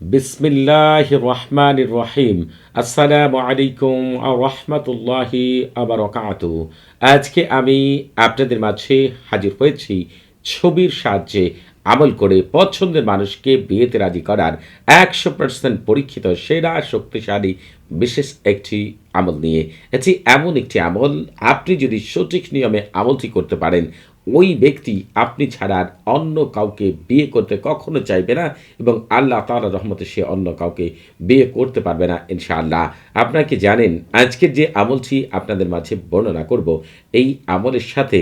বিসমিল্লাহ রহমান রহিম আসসালামু আলাইকুম রহমতুল্লাহি আবরকাত আজকে আমি আপনাদের মাঝে হাজির হয়েছি ছবির সাহায্যে আমল করে পছন্দের মানুষকে বিয়েতে রাজি করার একশো পার্সেন্ট পরীক্ষিত, সেরা, শক্তিশালী, বিশেষ একটি আমল নিয়ে। এটি এমন একটি আমল, আপনি যদি সঠিক নিয়মে আমলটি করতে পারেন ওই ব্যক্তি আপনি ছাড়া আর অন্য কাউকে বিয়ে করতে কখনো চাইবে না এবং আল্লাহ তালা রহমতে সে অন্য কাউকে বিয়ে করতে পারবে না, ইনশাআল্লাহ। আপনারা কি জানেন, আজকের যে আমলটি আপনাদের মাঝে বর্ণনা করব, এই আমলের সাথে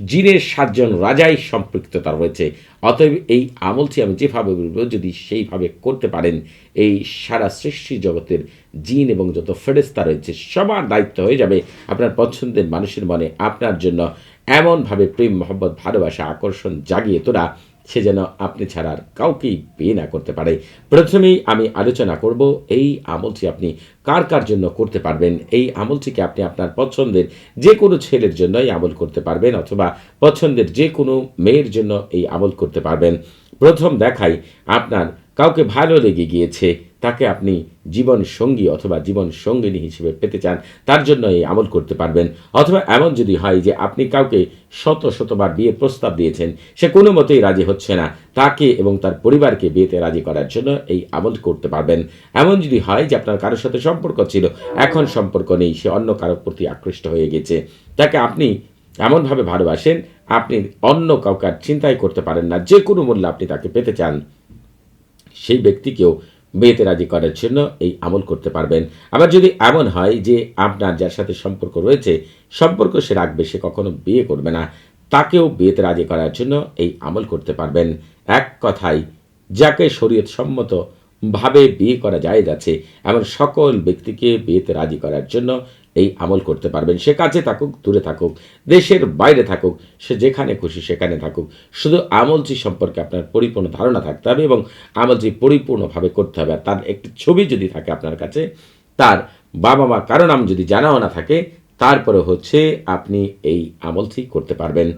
জিনের সাতজন রাজাই সম্পৃক্ততা রয়েছে। অতএব এই আমলটি আমি যেভাবে বলব, যদি সেইভাবে করতে পারেন, এই সারা সৃষ্টি জগতের জিন এবং যত ফেরেস্তা রয়েছে, সবার দায়িত্ব হয়ে যাবে। আপনার পছন্দের মানুষের মনে, আপনার জন্য এমনভাবে প্রেম, মহব্বত, ভালোবাসা, আকর্ষণ জাগিয়ে তোলা, সে যেন আপনি ছাড়া আর কাউকেই বিয়ে না করতে পারে। প্রথমেই আমি আলোচনা করব এই আমলটি আপনি কার কার জন্য করতে পারবেন? এই আমলটিকে আপনি আপনার পছন্দের যে কোনো ছেলের জন্য এই আমল করতে পারবেন অথবা পছন্দের যে কোনো মেয়ের জন্য এই আমল করতে পারবেন। প্রথম দেখাই আপনার কাউকে ভালো লেগে গিয়েছে। তাকে আপনি জীবন সঙ্গী অথবা জীবন সঙ্গিনী হিসেবে পেতে চান, তার জন্য এই আমল করতে পারবেন। অথবা এমন যদি হয় যে আপনি কাউকে শত শতবার বিয়ে প্রস্তাব দিয়েছেন, সে কোনো মতেই রাজি হচ্ছে না, তাকে এবং তার পরিবারকে বিয়েতে রাজি করার জন্য এই আমল করতে পারবেন। এমন যদি হয় যে আপনার কারোর সাথে সম্পর্ক ছিল, এখন সম্পর্ক নেই, সে অন্য কারোর প্রতি আকৃষ্ট হয়ে গেছে, তাকে আপনি এমনভাবে ভালোবাসেন, আপনি অন্য কাউকে চিন্তাই করতে পারেন না, যে কোনো মূল্যে আপনি তাকে পেতে চান। সেই ব্যক্তিকেও বিয়েতে রাজি করার জন্য এই আমল করতে পারবেন। আবার যদি এমন হয় যে আপনার যার সাথে সম্পর্ক রয়েছে, সম্পর্ক সে রাখবে, সে কখনো বিয়ে করবে না, তাকেও বিয়েতে রাজি করার জন্য এই আমল করতে পারবেন। এক কথায়, যাকে শরীয়ত সম্মত ভাবে বিয়ে করা যায় যাচ্ছে এমন সকল ব্যক্তিকে বিয়েতে রাজি করার জন্য এই আমল করতে পারবেন। সে কাছে থাকুক, দূরে থাকুক, দেশের বাইরে থাকুক, সে যেখানে খুশি সেখানে থাকুক। শুধু আমলটি সম্পর্কে আপনার পরিপূর্ণ ধারণা থাকতে হবে এবং আমলটি পরিপূর্ণভাবে করতে হবে। তার একটি ছবি যদি থাকে আপনার কাছে, তার বাবা মা কারও নাম যদি জানাও না থাকে, তারপরে হচ্ছে আপনি এই আমলটি করতে পারবেন।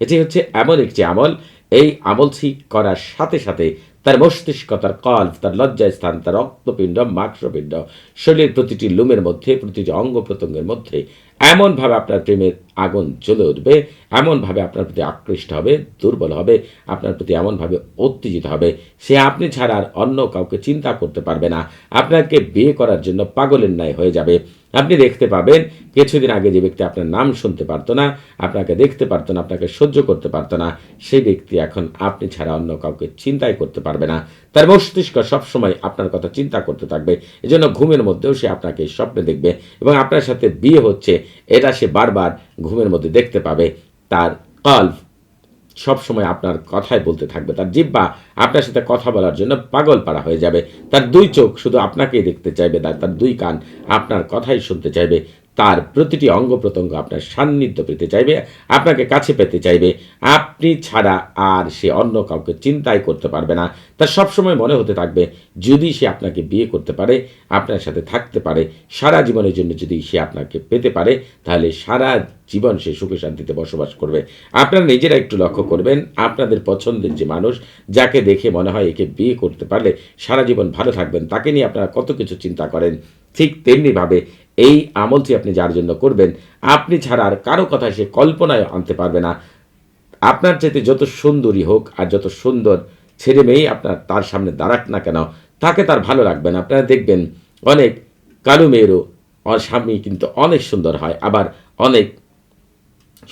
এটি হচ্ছে এমন একটি আমল। এই আমলটি করার সাথে সাথে তার মস্তিষ্ক তার কল্প তার লজ্জা স্থান, তার রক্তপিণ্ড মাংসপিণ্ড শরীরের প্রতিটি লুমের মধ্যে, প্রতিটি অঙ্গ প্রত্যঙ্গের মধ্যে এমনভাবে আপনার প্রেমের আগুন জ্বলে উঠবে, এমনভাবে আপনার প্রতি আকৃষ্ট হবে, দুর্বল হবে, আপনার প্রতি এমনভাবে উত্তেজিত হবে। সে আপনি ছাড়া আর অন্য কাউকে চিন্তা করতে পারবে না। আপনাকে বিয়ে করার জন্য পাগলের ন্যায় হয়ে যাবে। আপনি দেখতে পাবেন, কিছুদিন আগে যে ব্যক্তি আপনার নাম শুনতে পারতো না, আপনাকে দেখতে পারতো না, আপনাকে সহ্য করতে পারতো না, সেই ব্যক্তি এখন আপনি ছাড়া অন্য কাউকে চিন্তাই করতে পারবে না। তার মস্তিষ্ক সবসময় আপনার কথা চিন্তা করতে থাকবে, এজন্য ঘুমের মধ্যেও সে আপনাকে স্বপ্নে দেখবে এবং আপনার সাথে বিয়ে হচ্ছে, এটা সে বারবার ঘুমের মধ্যে দেখতে পাবে, তার কল্প। সবসময় আপনার কথাই বলতে থাকবে। তার জিব্বা আপনার সাথে কথা বলার জন্য পাগল পাড়া হয়ে যাবে। তার দুই চোখ শুধু আপনাকেই দেখতে চাইবে তার তার দুই কান আপনার কথাই শুনতে চাইবে। তার প্রতিটি অঙ্গ প্রত্যঙ্গ আপনার সান্নিধ্য পেতে চাইবে, আপনাকে কাছে পেতে চাইবে। আপনি ছাড়া আর সে অন্য কাউকে চিন্তাই করতে পারবে না। তার সবসময় মনে হতে থাকবে, যদি সে আপনাকে বিয়ে করতে পারে, আপনার সাথে থাকতে পারে, সারা জীবনের জন্য যদি সে আপনাকে পেতে পারে, তাহলে সারা জীবন সে সুখে শান্তিতে বসবাস করবে। আপনারা নিজেরা একটু লক্ষ্য করবেন, আপনাদের পছন্দের যে মানুষ, যাকে দেখে মনে হয় একে বিয়ে করতে পারলে সারা জীবন ভালো থাকবেন, তাকে নিয়ে আপনারা কত কিছু চিন্তা করেন। ঠিক তেমনিভাবে এই আমলটি আপনি যার জন্য করবেন, আপনি ছাড়া আর কারও কথা সে কল্পনায় আনতে পারবে না। আপনার চাইতে যত সুন্দরী হোক আর যত সুন্দর ছেলে মেয়ে আপনার তার সামনে দাঁড়াক না কেন, তাকে তার ভালো লাগবে না। আপনারা দেখবেন অনেক কালো মেয়েরও স্বামী কিন্তু অনেক সুন্দর হয়, আবার অনেক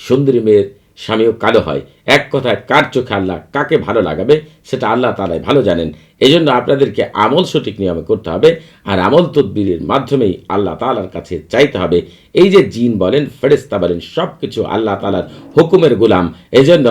সুন্দরী মেয়ের স্বামীও কালো হয়। এক কথায়, কার চোখে আল্লাহ কাকে ভালো লাগাবে, সেটা আল্লাহ তালাই ভালো জানেন। এই জন্য আপনাদেরকে আমল সঠিক নিয়মে করতে হবে, আর আমল তদ্বিরের মাধ্যমেই আল্লাহ তালার কাছে চাইতে হবে। এই যে জিন বলেন ফেরেস্তা বলেন সব কিছু আল্লাহ তালার হুকুমের গোলাম। এজন্য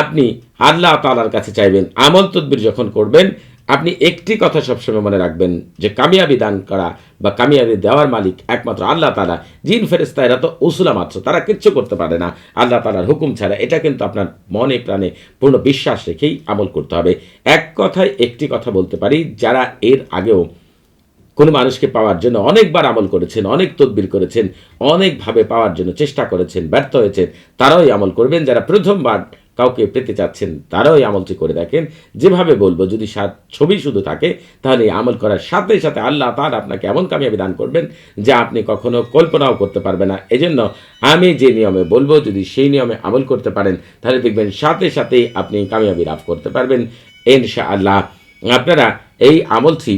আপনি আল্লাহ তালার কাছে চাইবেন, আমল তদ্বির যখন করবেন আপনি একটি কথা সবসময় মনে রাখবেন যে কামিয়াবি দান করা বা কামিয়াবি দেওয়ার মালিক একমাত্র আল্লাহ তালা জিন ফেরেস্তা এরা তো উসুলা মাত্র, তারা কিচ্ছু করতে পারে না। আল্লাহ তালার হুকুম ছাড়া এটা কিন্তু আপনার মনে প্রাণে পূর্ণ বিশ্বাস রেখেই আমল করতে হবে। এক কথায় একটি কথা বলতে পারি, যারা এর আগেও কোনো মানুষকে পাওয়ার জন্য অনেকবার আমল করেছেন, অনেক তদবির করেছেন, অনেকভাবে পাওয়ার জন্য চেষ্টা করেছেন, ব্যর্থ হয়েছেন, তারাই আমল করবেন। যারা প্রথমবার কাউকে পেতে চাচ্ছেন তারাও এই আমলটি করে দেখেন। যেভাবে বলব, যদি সাত ছবি শুধু থাকে, তাহলে এই আমল করার সাথে সাথে আল্লাহ তার আপনাকে এমন কামিয়াবি দান করবেন যা আপনি কখনো কল্পনাও করতে পারবেন না। এজন্য আমি যে নিয়মে বলব, যদি সেই নিয়মে আমল করতে পারেন, তাহলে দেখবেন সাথে সাথেই আপনি কামিয়াবি লাভ করতে পারবেন। ইনশা আল্লাহ আপনারা এই আমলটি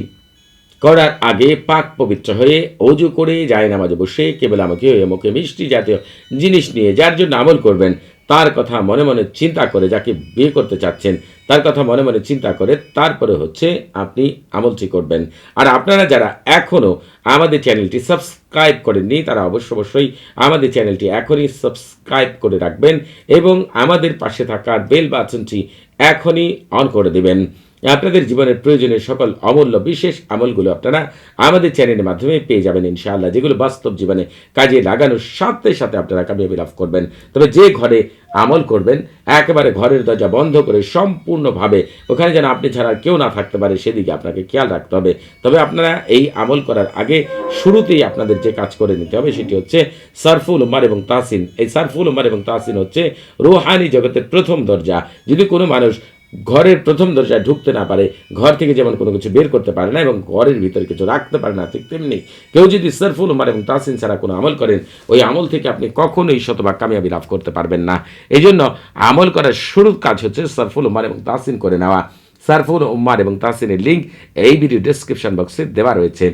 করার আগে পাক পবিত্র হয়ে অজু করে যায় নামাজে বসে কেবল আমাকে মুখে মিষ্টি জাতীয় জিনিস নিয়ে যার জন্য আমল করবেন তার কথা মনে মনে চিন্তা করে যাকে বিয়ে করতে চাচ্ছেন, তার কথা মনে মনে চিন্তা করে তারপরে হচ্ছে আপনি আমলটি করবেন। আর আপনারা যারা এখনও আমাদের চ্যানেলটি সাবস্ক্রাইব করেননি, তারা অবশ্য অবশ্যই আমাদের চ্যানেলটি এখনই সাবস্ক্রাইব করে রাখবেন এবং আমাদের পাশে থাকা বেল বাটনটি এখনই অন করে দেবেন। আপনাদের জীবনের প্রয়োজনীয় সকল অমূল্য বিশেষ আমলগুলো আপনারা আমাদের চ্যানেলের মাধ্যমে পেয়ে যাবেন ইনশাআল্লাহ, যেগুলো বাস্তব জীবনে কাজে লাগানোর সাথে সাথে আপনারা কামিয়াবি লাভ করবেন। তবে যে ঘরে আমল করবেন, একেবারে ঘরের দরজা বন্ধ করে সম্পূর্ণভাবে, ওখানে যেন আপনি ছাড়া কেউ না থাকতে পারে, সেদিকে আপনাকে খেয়াল রাখতে হবে। তবে আপনারা এই আমল করার আগে শুরুতেই আপনাদের যে কাজ করে নিতে হবে সেটি হচ্ছে সারফুল উমার এবং তাসিন এই সারফুল উমার এবং তাসিন হচ্ছে রুহানি জগতের প্রথম দরজা। যদি কোনো মানুষ ঘরের প্রথম দরজায় ঢুকতে না পারে, ঘর থেকে যেমন কোনো কিছু বের করতে পারে না এবং ঘরের ভিতরে কিছু রাখতে পারে না, ঠিক তেমনি কেউ যদি সরফুল উমার এবং তাসিন ছাড়া কোনো আমল করেন, ওই আমল থেকে আপনি কখনোই শতভাগ কামিয়াবি লাভ করতে পারবেন না। এই জন্য আমল করার শুরুর কাজ হচ্ছে সরফুল উমার এবং তাসিন করে নেওয়া। সারফুল উম্মার এবং তাসিনের লিঙ্ক এই ভিডিও ডিসক্রিপশন বক্সে দেওয়া রয়েছে।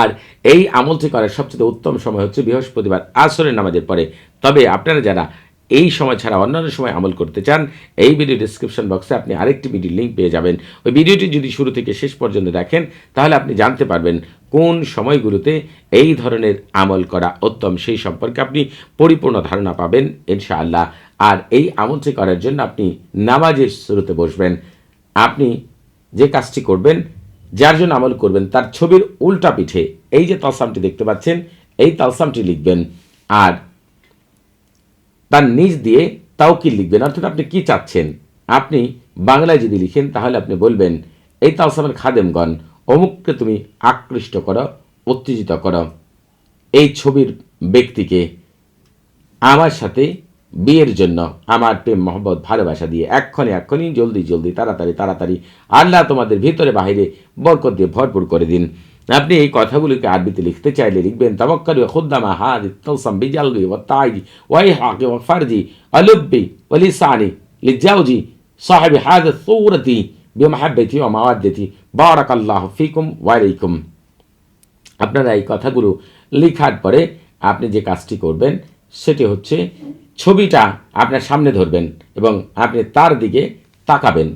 আর এই আমলটি করার সবচেয়ে উত্তম সময় হচ্ছে বৃহস্পতিবার, আসরের নামাজের পরে। তবে আপনারা যারা এই সময় ছাড়া অন্যান্য সময় আমল করতে চান, এই ভিডিও ডিসক্রিপশন বক্সে আপনি আরেকটি ভিডিও লিঙ্ক পেয়ে যাবেন। ওই ভিডিওটি যদি শুরু থেকে শেষ পর্যন্ত দেখেন, তাহলে আপনি জানতে পারবেন কোন সময়গুলোতে এই ধরনের আমল করা উত্তম। সেই সম্পর্কে আপনি পরিপূর্ণ ধারণা পাবেন, ইনশাআল্লাহ। আর এই আমলটি করার জন্য আপনি নামাজের শুরুতে বসবেন। আপনি যে কাজটি করবেন, যার জন্য আমল করবেন, তার ছবির উল্টা পিঠে এই যে তালসামটি দেখতে পাচ্ছেন, এই তালসামটি লিখবেন। আর তার নিজ দিয়ে তাওকিল লিখবেন। অর্থাৎ আপনি কি চাচ্ছেন? আপনি বাংলায় যদি লিখেন, তাহলে আপনি বলবেন, এই তালসামের খাদেমগণ, অমুককে তুমি আকৃষ্ট করো, উত্তেজিত করো। এই ছবির ব্যক্তিকে আমার সাথে বিয়ের জন্য আমার প্রেম, মহব্বত, ভালোবাসা দিয়ে এক্ষণে এক্ষণি জলদি জলদি, তাড়াতাড়ি তাড়াতাড়ি আল্লাহ তোমাদের ভিতরে বাহিরে বরকত দিয়ে ভরপুর করে দিন। আপনি এই কথাগুলিকে আরবিতে লিখতে চাইলে লিখবেন তাবাক্কারি খুদ্দামা হাদ তৌসাম্বি জালবি ও তাইজি ওয়াই হাকি ও ফারজি অলুব্বি অলিসানি লিজাউজি সাহেব হাদ সৌরতি বিমহাব্যতি ও মাওয়াদ্যতি বারাক আল্লাহ ফিকুম ওয়ালাইকুম আপনারা এই কথাগুলো লেখার পরে আপনি যে কাজটি করবেন, সেটি হচ্ছে ছবিটা আপনার সামনে ধরবেন এবং আপনি তার দিকে তাকাবেন।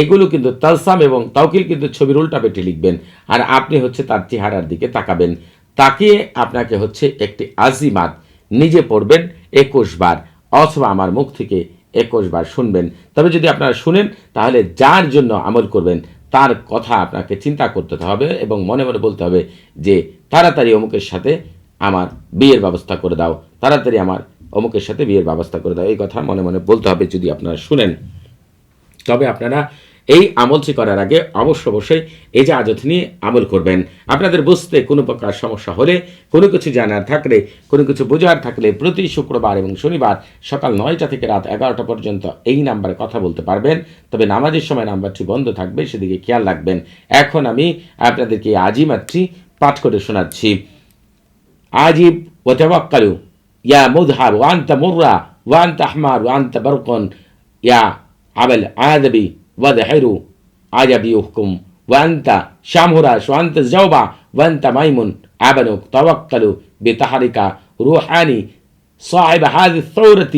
এগুলো কিন্তু তালসাম এবং তাওকিল কিন্তু ছবির উল্টা পেটে লিখবেন। আর আপনি হচ্ছে তার চেহারার দিকে তাকাবেন। তাকিয়ে আপনাকে হচ্ছে একটি আজিমাত নিজে পড়বেন একুশ বার, অথবা আমার মুখ থেকে একুশ বার শুনবেন। তবে যদি আপনারা শুনেন, তাহলে যার জন্য আমল করবেন, তার কথা আপনাকে চিন্তা করতে হবে এবং মনে মনে বলতে হবে যে, তাড়াতাড়ি অমুকের সাথে আমার বিয়ের ব্যবস্থা করে দাও। তাড়াতাড়ি আমার অমুকের সাথে বিয়ের ব্যবস্থা করে দাও। এই কথা মনে মনে বলতে হবে যদি আপনারা শুনেন। তবে আপনারা এই আমলটি করার আগে অবশ্য অবশ্যই এই জাহাজত নিয়ে আমল করবেন। আপনাদের বুঝতে কোনো প্রকার সমস্যা হলে, কোনো কিছু জানার থাকলে, কোনো কিছু বোঝার থাকলে প্রতি শুক্রবার এবং শনিবার সকাল নয়টা থেকে রাত এগারোটা পর্যন্ত এই নাম্বারে কথা বলতে পারবেন। তবে নামাজের সময় নাম্বারটি বন্ধ থাকবে, সেদিকে খেয়াল রাখবেন। এখন আমি আপনাদেরকে আজিমাতটি পাঠ করে শোনাচ্ছি। আজিব ওয়াকালু ইয়া মুদহার ওয়ান্তা মুর্রা ওয়ান্তা আহমার ওয়ান্তা বরকন, ইয়া عبل عاذبي وذحروا عجبيكم وأنت شامهراش وأنت الزوبع وأنت ميمون عبنك توكلوا بتحرك روحاني صاحب هذه الثورة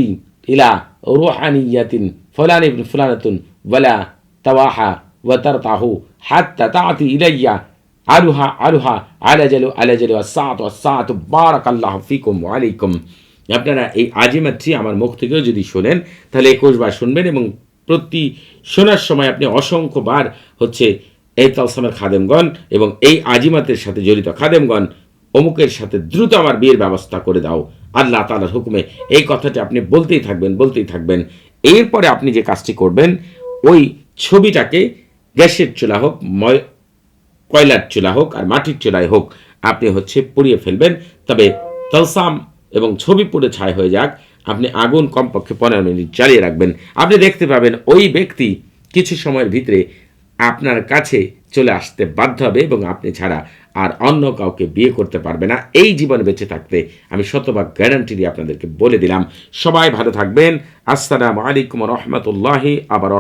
إلى روحانية فلان ابن فلانة ولا تواحى وترتعه حتى تعطي إلي আলুহা আলুহা আলাজালু আলাজালু আসাত আসাত বারাক আল্লাহ ফিকুম আলাইকুম আপনারা এই আজিমাতটি আমার মুখ থেকেও যদি শোনেন তাহলে একুশ বার শুনবেন এবং প্রতি শোনার সময় আপনি অসংখ্যবার হচ্ছে এই তালসামের খাদেমগণ এবং এই আজিমাতের সাথে জড়িত খাদেমগণ অমুকের সাথে দ্রুত আমার বিয়ের ব্যবস্থা করে দাও। আল্লাহ তালার হুকুমে এই কথাটি আপনি বলতেই থাকবেন বলতেই থাকবেন। এরপরে আপনি যে কাজটি করবেন, ওই ছবিটাকে গ্যাসের চুলা হোক, ময়, কয়লার চুলা হোক আর মাটির চুলায় হোক, আপনি হচ্ছে পুড়িয়ে ফেলবেন। তবে তলসাম এবং ছবি পুড়ে ছাই হয়ে যাক। আপনি আগুন কমপক্ষে পনেরো মিনিট জ্বালিয়ে রাখবেন। আপনি দেখতে পাবেন ওই ব্যক্তি কিছু সময়ের ভিতরে আপনার কাছে চলে আসতে বাধ্য হবে এবং আপনি ছাড়া আর অন্য কাউকে বিয়ে করতে পারবে না। এই জীবন বেঁচে থাকতে আমি শতভাগ গ্যারান্টি দিয়ে আপনাদেরকে বলে দিলাম। সবাই ভালো থাকবেন। আসসালামু আলাইকুম রহমতুল্লাহি আবার